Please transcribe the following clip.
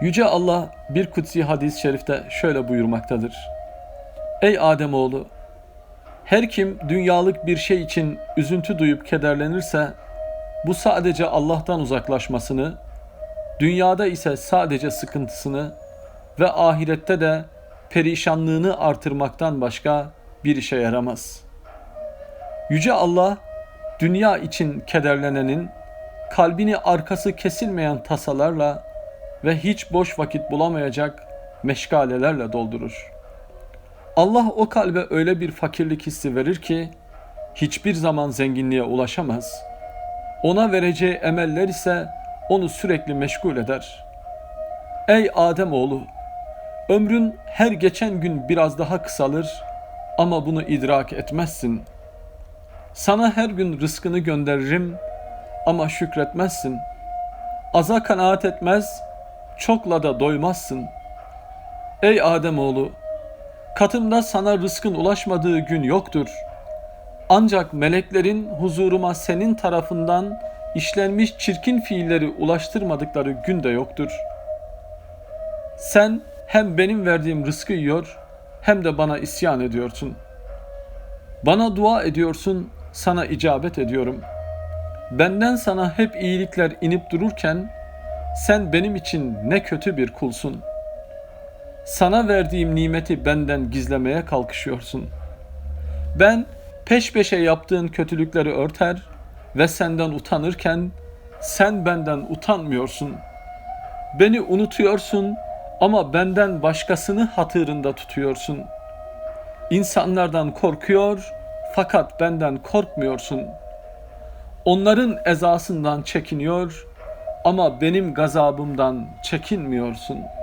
Yüce Allah bir kutsi hadis-i şerifte şöyle buyurmaktadır. Ey Ademoğlu! Her kim dünyalık bir şey için üzüntü duyup kederlenirse, bu sadece Allah'tan uzaklaşmasını, dünyada ise sadece sıkıntısını ve ahirette de perişanlığını artırmaktan başka bir işe yaramaz. Yüce Allah, dünya için kederlenenin, kalbini arkası kesilmeyen tasalarla ve hiç boş vakit bulamayacak meşgalelerle doldurur. Allah o kalbe öyle bir fakirlik hissi verir ki hiçbir zaman zenginliğe ulaşamaz. Ona vereceği emeller ise onu sürekli meşgul eder. Ey Adem oğlu, ömrün her geçen gün biraz daha kısalır ama bunu idrak etmezsin. Sana her gün rızkını gönderirim ama şükretmezsin. Aza kanaat etmez, çokla da doymazsın. Ey Adem oğlu, katımda sana rızkın ulaşmadığı gün yoktur. Ancak meleklerin huzuruma senin tarafından işlenmiş çirkin fiilleri ulaştırmadıkları gün de yoktur. Sen hem benim verdiğim rızkı yiyor hem de bana isyan ediyorsun. Bana dua ediyorsun, sana icabet ediyorum. Benden sana hep iyilikler inip dururken sen benim için ne kötü bir kulsun. Sana verdiğim nimeti benden gizlemeye kalkışıyorsun. Ben peş peşe yaptığın kötülükleri örter ve senden utanırken sen benden utanmıyorsun. Beni unutuyorsun ama benden başkasını hatırında tutuyorsun. İnsanlardan korkuyor fakat benden korkmuyorsun. Onların ezasından çekiniyor ama benim gazabımdan çekinmiyorsun.''